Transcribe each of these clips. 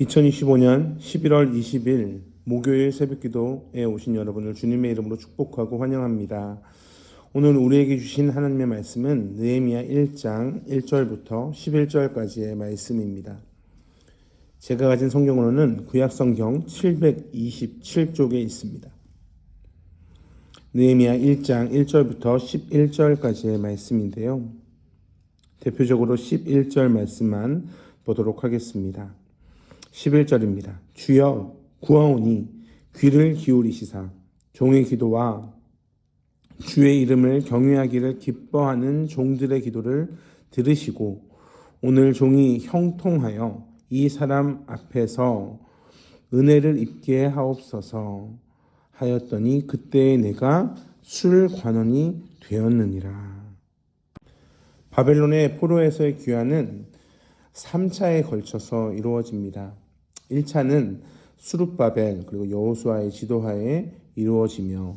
2025년 11월 20일 목요일 새벽기도에 오신 여러분을 주님의 이름으로 축복하고 환영합니다. 오늘 우리에게 주신 하나님의 말씀은 느헤미야 1장 1절부터 11절까지의 말씀입니다. 제가 가진 성경으로는 구약 성경 727쪽에 있습니다. 느헤미야 1장 1절부터 11절까지의 말씀인데요. 대표적으로 11절 말씀만 보도록 하겠습니다. 11절입니다. 주여 구하오니 귀를 기울이시사 종의 기도와 주의 이름을 경외하기를 기뻐하는 종들의 기도를 들으시고 오늘 종이 형통하여 이 사람 앞에서 은혜를 입게 하옵소서 하였더니 그때 내가 술 관원이 되었느니라. 바벨론의 포로에서의 귀환은 3차에 걸쳐서 이루어집니다. 1차는 수룹바벨 그리고 여호수아의 지도하에 이루어지며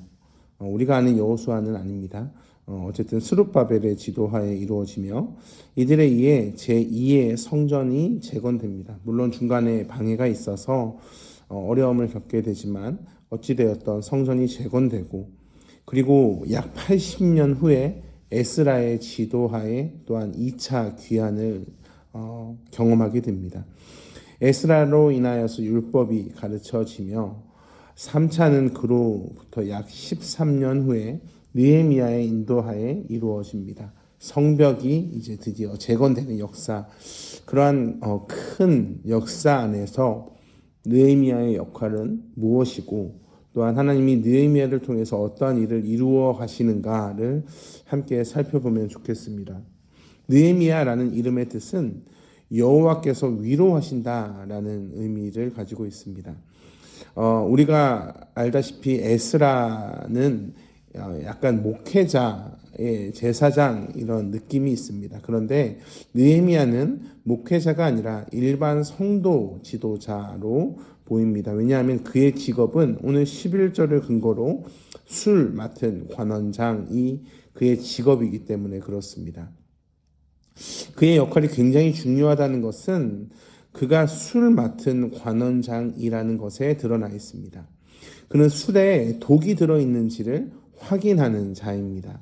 어, 우리가 아는 여호수아는 아닙니다. 어, 어쨌든 수룹바벨의 지도하에 이루어지며 이들에 의해 제2의 성전이 재건됩니다. 물론 중간에 방해가 있어서 어, 어려움을 겪게 되지만 어찌되었던 성전이 재건되고 그리고 약 80년 후에 에스라의 지도하에 또한 2차 귀환을 어, 경험하게 됩니다. 에스라로 인하여서 율법이 가르쳐지며 3차는 그로부터 약 13년 후에 느헤미야의 인도하에 이루어집니다. 성벽이 이제 드디어 재건되는 역사, 그러한 어, 큰 역사 안에서 느헤미야의 역할은 무엇이고 또한 하나님이 느헤미야를 통해서 어떠한 일을 이루어 가시는가를 함께 살펴보면 좋겠습니다. 느헤미야라는 이름의 뜻은 여호와께서 위로하신다라는 의미를 가지고 있습니다. 어, 우리가 알다시피 에스라는 어, 약간 목회자의 제사장 이런 느낌이 있습니다. 그런데 느헤미야는 목회자가 아니라 일반 성도 지도자로 보입니다. 왜냐하면 그의 직업은 오늘 11절을 근거로 술 맡은 관원장이 그의 직업이기 때문에 그렇습니다. 그의 역할이 굉장히 중요하다는 것은 그가 술 맡은 관원장이라는 것에 드러나 있습니다. 그는 술에 독이 들어있는지를 확인하는 자입니다.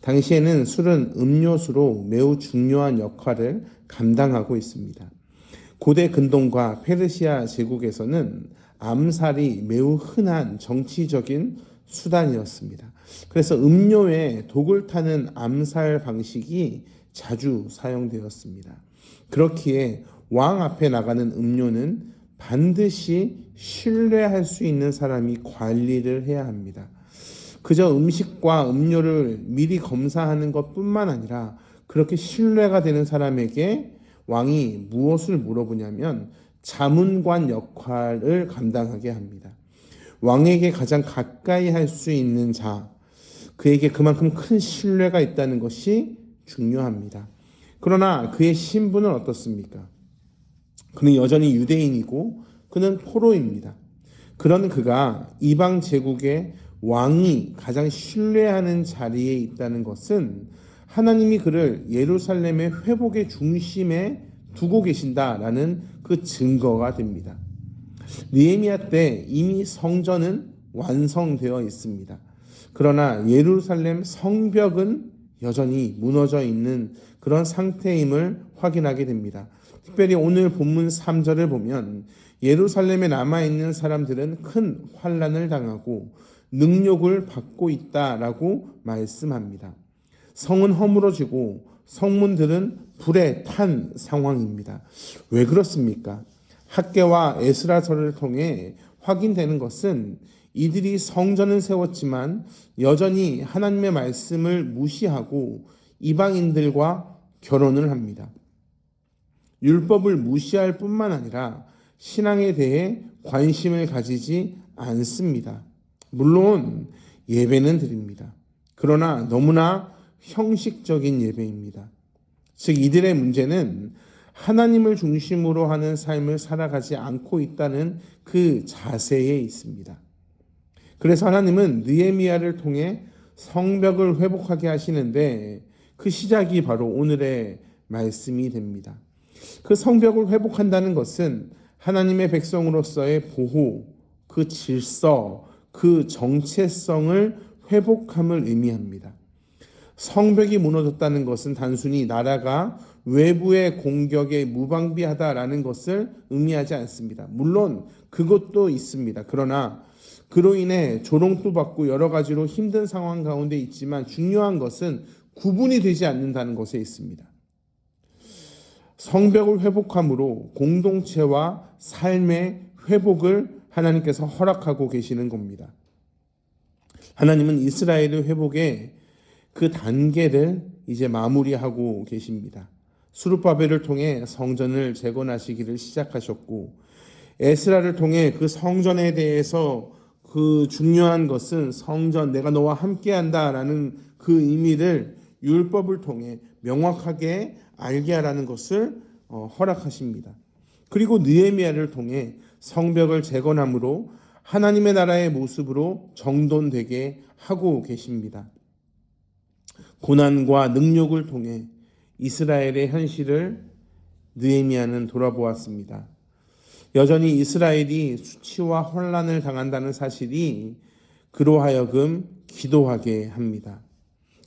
당시에는 술은 음료수로 매우 중요한 역할을 감당하고 있습니다. 고대 근동과 페르시아 제국에서는 암살이 매우 흔한 정치적인 수단이었습니다. 그래서 음료에 독을 타는 암살 방식이 자주 사용되었습니다. 그렇기에 왕 앞에 나가는 음료는 반드시 신뢰할 수 있는 사람이 관리를 해야 합니다. 그저 음식과 음료를 미리 검사하는 것 뿐만 아니라 그렇게 신뢰가 되는 사람에게 왕이 무엇을 물어보냐면 자문관 역할을 감당하게 합니다. 왕에게 가장 가까이 할 수 있는 자, 그에게 그만큼 큰 신뢰가 있다는 것이 중요합니다. 그러나 그의 신분은 어떻습니까? 그는 여전히 유대인이고 그는 포로입니다. 그런 그가 이방 제국의 왕이 가장 신뢰하는 자리에 있다는 것은 하나님이 그를 예루살렘의 회복의 중심에 두고 계신다라는 그 증거가 됩니다. 니에미아 때 이미 성전은 완성되어 있습니다. 그러나 예루살렘 성벽은 여전히 무너져 있는 그런 상태임을 확인하게 됩니다. 특별히 오늘 본문 3절을 보면 예루살렘에 남아 있는 사람들은 큰 환란을 당하고 능력을 받고 있다라고 말씀합니다. 성은 허물어지고 성문들은 불에 탄 상황입니다. 왜 그렇습니까? 학계와 에스라서를 통해 확인되는 것은 이들이 성전을 세웠지만 여전히 하나님의 말씀을 무시하고 이방인들과 결혼을 합니다. 율법을 무시할 뿐만 아니라 신앙에 대해 관심을 가지지 않습니다. 물론 예배는 드립니다. 그러나 너무나 형식적인 예배입니다. 즉, 이들의 문제는 하나님을 중심으로 하는 삶을 살아가지 않고 있다는 그 자세에 있습니다. 그래서 하나님은 느에미아를 통해 성벽을 회복하게 하시는데 그 시작이 바로 오늘의 말씀이 됩니다. 그 성벽을 회복한다는 것은 하나님의 백성으로서의 보호, 그 질서, 그 정체성을 회복함을 의미합니다. 성벽이 무너졌다는 것은 단순히 나라가 외부의 공격에 무방비하다라는 것을 의미하지 않습니다. 물론 그것도 있습니다. 그러나 그로 인해 조롱도 받고 여러 가지로 힘든 상황 가운데 있지만 중요한 것은 구분이 되지 않는다는 것에 있습니다. 성벽을 회복함으로 공동체와 삶의 회복을 하나님께서 허락하고 계시는 겁니다. 하나님은 이스라엘의 회복에 그 단계를 이제 마무리하고 계십니다. 수르바벨을 통해 성전을 재건하시기를 시작하셨고 에스라를 통해 그 성전에 대해서 그 중요한 것은 성전 내가 너와 함께한다라는 그 의미를 율법을 통해 명확하게 알게 하라는 것을 어, 허락하십니다. 그리고 느헤미야를 통해 성벽을 재건함으로 하나님의 나라의 모습으로 정돈되게 하고 계십니다. 고난과 능력을 통해 이스라엘의 현실을 느헤미야는 돌아보았습니다. 여전히 이스라엘이 수치와 혼란을 당한다는 사실이 그로 하여금 기도하게 합니다.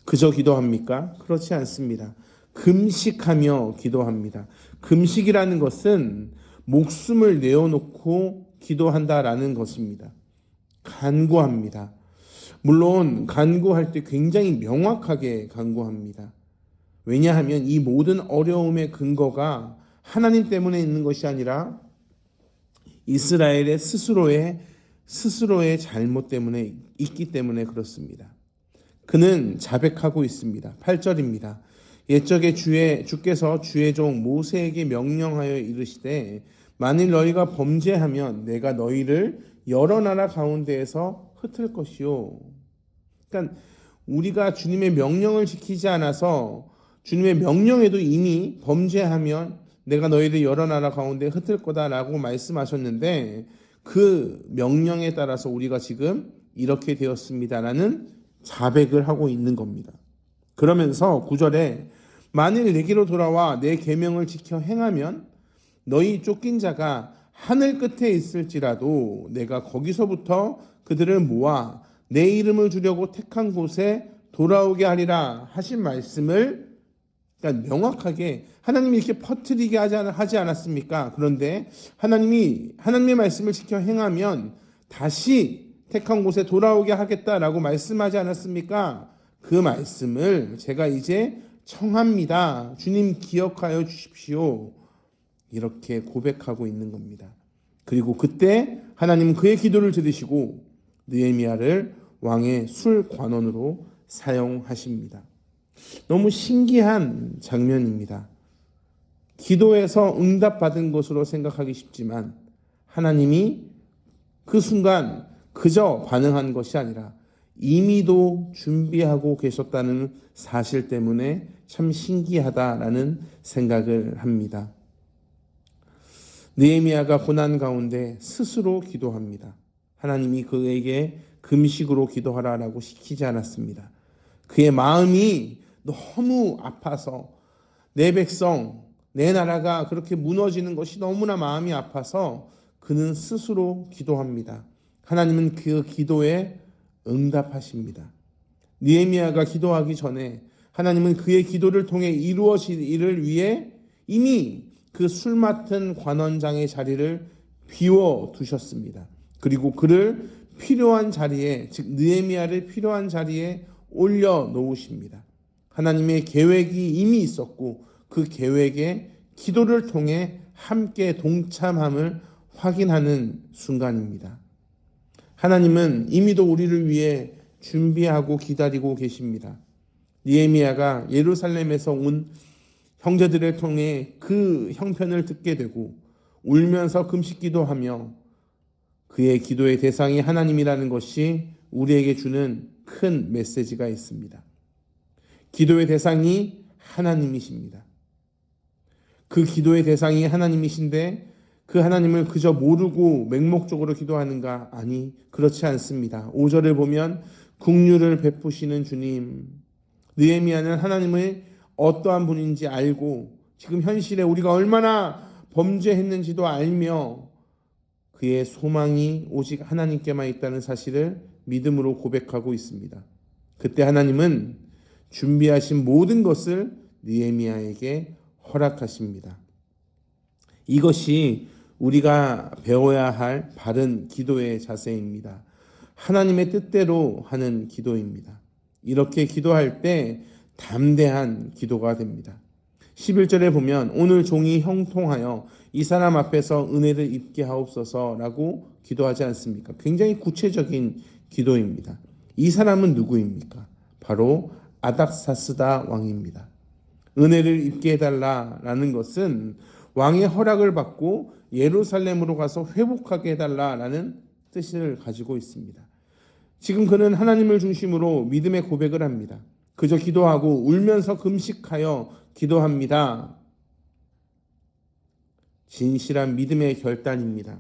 그저 기도합니까? 그렇지 않습니다. 금식하며 기도합니다. 금식이라는 것은 목숨을 내어놓고 기도한다라는 것입니다. 간구합니다. 물론 간구할 때 굉장히 명확하게 간구합니다. 왜냐하면 이 모든 어려움의 근거가 하나님 때문에 있는 것이 아니라 이스라엘의 스스로의 스스로의 잘못 때문에 있기 때문에 그렇습니다. 그는 자백하고 있습니다. 8절입니다. 옛적에 주의 주께서 주의 종 모세에게 명령하여 이르시되 만일 너희가 범죄하면 내가 너희를 여러 나라 가운데에서 흩을 것이요. 그러니까 우리가 주님의 명령을 지키지 않아서 주님의 명령에도 이미 범죄하면 내가 너희를 여러 나라 가운데 흩을 거다라고 말씀하셨는데 그 명령에 따라서 우리가 지금 이렇게 되었습니다라는 자백을 하고 있는 겁니다. 그러면서 구절에 만일 내게로 돌아와 내 계명을 지켜 행하면 너희 쫓긴 자가 하늘 끝에 있을지라도 내가 거기서부터 그들을 모아 내 이름을 주려고 택한 곳에 돌아오게 하리라 하신 말씀을 그러니까 명확하게 하나님이 이렇게 퍼뜨리게 하지, 않았습니까? 그런데 하나님이 하나님의 말씀을 지켜 행하면 다시 택한 곳에 돌아오게 하겠다라고 말씀하지 않았습니까? 그 말씀을 제가 이제 청합니다. 주님 기억하여 주십시오. 이렇게 고백하고 있는 겁니다. 그리고 그때 하나님 그의 기도를 들으시고 느헤미야를 왕의 술 관원으로 사용하십니다. 너무 신기한 장면입니다. 기도에서 응답받은 것으로 생각하기 쉽지만 하나님이 그 순간 그저 반응한 것이 아니라 이미도 준비하고 계셨다는 사실 때문에 참 신기하다라는 생각을 합니다. 느헤미야가 고난 가운데 스스로 기도합니다. 하나님이 그에게 금식으로 기도하라라고 시키지 않았습니다. 그의 마음이 너무 아파서 내 백성, 내 나라가 그렇게 무너지는 것이 너무나 마음이 아파서 그는 스스로 기도합니다. 하나님은 그 기도에 응답하십니다. 니에미아가 기도하기 전에 하나님은 그의 기도를 통해 이루어질 일을 위해 이미 그 술 맡은 관원장의 자리를 비워 두셨습니다. 그리고 그를 필요한 자리에 즉 느헤미야를 필요한 자리에 올려 놓으십니다. 하나님의 계획이 이미 있었고 그 계획에 기도를 통해 함께 동참함을 확인하는 순간입니다. 하나님은 이미도 우리를 위해 준비하고 기다리고 계십니다. 니에미아가 예루살렘에서 온 형제들을 통해 그 형편을 듣게 되고 울면서 금식 기도 하며 그의 기도의 대상이 하나님이라는 것이 우리에게 주는 큰 메시지가 있습니다. 기도의 대상이 하나님이십니다. 그 기도의 대상이 하나님이신데 그 하나님을 그저 모르고 맹목적으로 기도하는가? 아니, 그렇지 않습니다. 5절을 보면 국류를 베푸시는 주님. 느헤미야는 하나님의 어떠한 분인지 알고 지금 현실에 우리가 얼마나 범죄했는지도 알며 그의 소망이 오직 하나님께만 있다는 사실을 믿음으로 고백하고 있습니다. 그때 하나님은 준비하신 모든 것을 느헤미야에게 허락하십니다. 이것이 우리가 배워야 할 바른 기도의 자세입니다. 하나님의 뜻대로 하는 기도입니다. 이렇게 기도할 때 담대한 기도가 됩니다. 11절에 보면 오늘 종이 형통하여 이 사람 앞에서 은혜를 입게 하옵소서라고 기도하지 않습니까? 굉장히 구체적인 기도입니다. 이 사람은 누구입니까? 바로 아닥사스다 왕입니다. 은혜를 입게 해달라라는 것은 왕의 허락을 받고 예루살렘으로 가서 회복하게 해달라라는 뜻을 가지고 있습니다. 지금 그는 하나님을 중심으로 믿음의 고백을 합니다. 그저 기도하고 울면서 금식하여 기도합니다. 진실한 믿음의 결단입니다.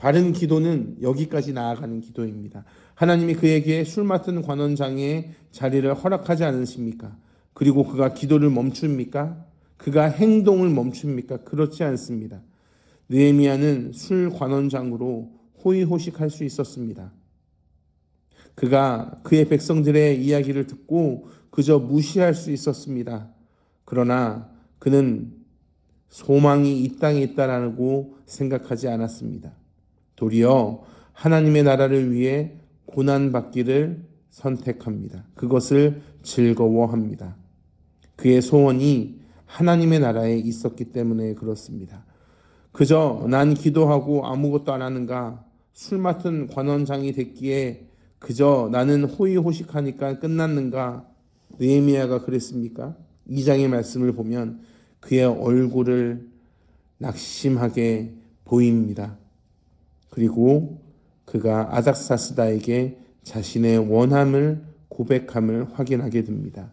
바른 기도는 여기까지 나아가는 기도입니다. 하나님이 그에게 술 맡은 관원장의 자리를 허락하지 않으십니까? 그리고 그가 기도를 멈춥니까? 그가 행동을 멈춥니까? 그렇지 않습니다. 느헤미야는 술 관원장으로 호의호식할 수 있었습니다. 그가 그의 백성들의 이야기를 듣고 그저 무시할 수 있었습니다. 그러나 그는 소망이 이 땅에 있다라고 생각하지 않았습니다. 도리어 하나님의 나라를 위해 고난 받기를 선택합니다. 그것을 즐거워합니다. 그의 소원이 하나님의 나라에 있었기 때문에 그렇습니다. 그저 난 기도하고 아무것도 안 하는가 술 맡은 관원장이 됐기에 그저 나는 호의호식하니까 끝났는가 느헤미야가 그랬습니까? 이 장의 말씀을 보면 그의 얼굴을 낙심하게 보입니다. 그리고 그가 아닥사스다에게 자신의 원함을 고백함을 확인하게 됩니다.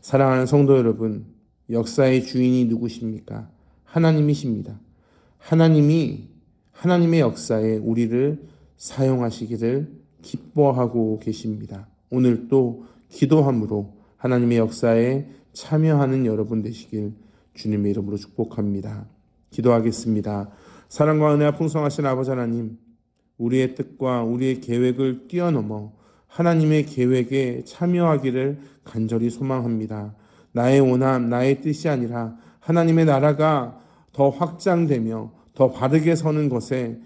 사랑하는 성도 여러분, 역사의 주인이 누구십니까? 하나님이십니다. 하나님이 하나님의 역사에 우리를 사용하시기를 기뻐하고 계십니다. 오늘 또 기도함으로 하나님의 역사에 참여하는 여러분 되시길 주님의 이름으로 축복합니다. 기도하겠습니다. 사랑과 은혜와 풍성하신 아버지 하나님, 우리의 뜻과 우리의 계획을 뛰어넘어 하나님의 계획에 참여하기를 간절히 소망합니다. 나의 원함, 나의 뜻이 아니라 하나님의 나라가 더 확장되며 더 바르게 서는 것에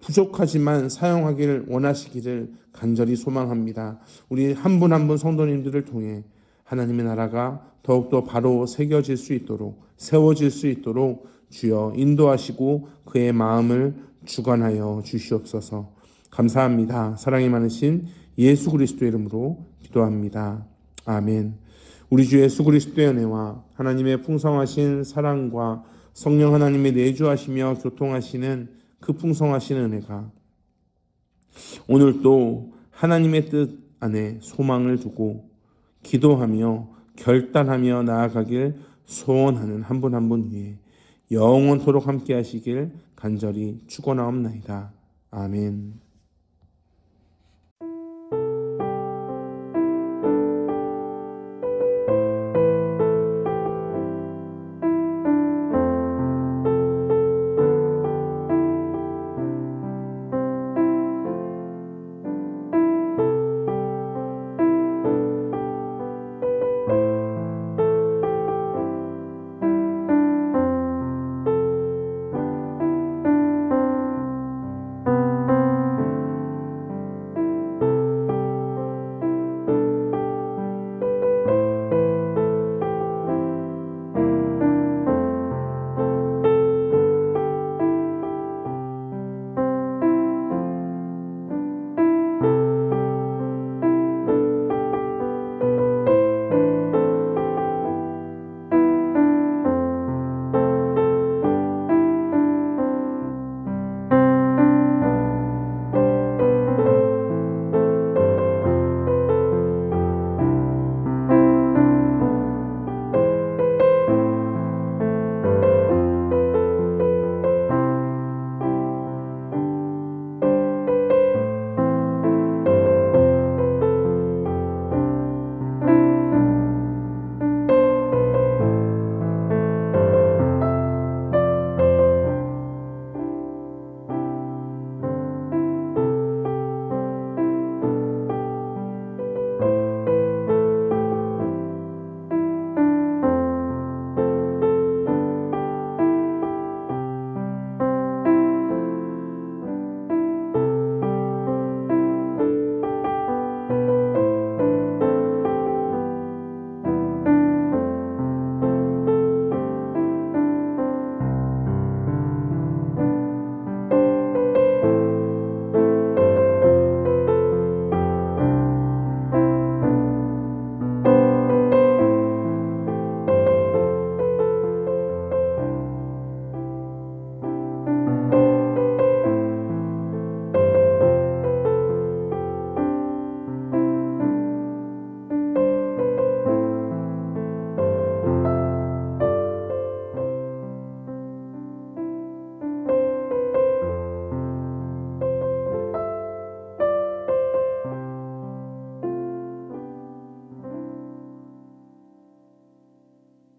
부족하지만 사용하기를 원하시기를 간절히 소망합니다. 우리 한 분 한분 성도님들을 통해 하나님의 나라가 더욱더 바로 새겨질 수 있도록 세워질 수 있도록 주여 인도하시고 그의 마음을 주관하여 주시옵소서. 감사합니다. 사랑이 많으신 예수 그리스도의 이름으로 기도합니다. 아멘. 우리 주 예수 그리스도의 은혜와 하나님의 풍성하신 사랑과 성령 하나님의 내주하시며 교통하시는 그 풍성하신 은혜가 오늘도 하나님의 뜻 안에 소망을 두고 기도하며 결단하며 나아가길 소원하는 한 분 한 분 위에 영원토록 함께 하시길 간절히 축원하옵나이다. 아멘.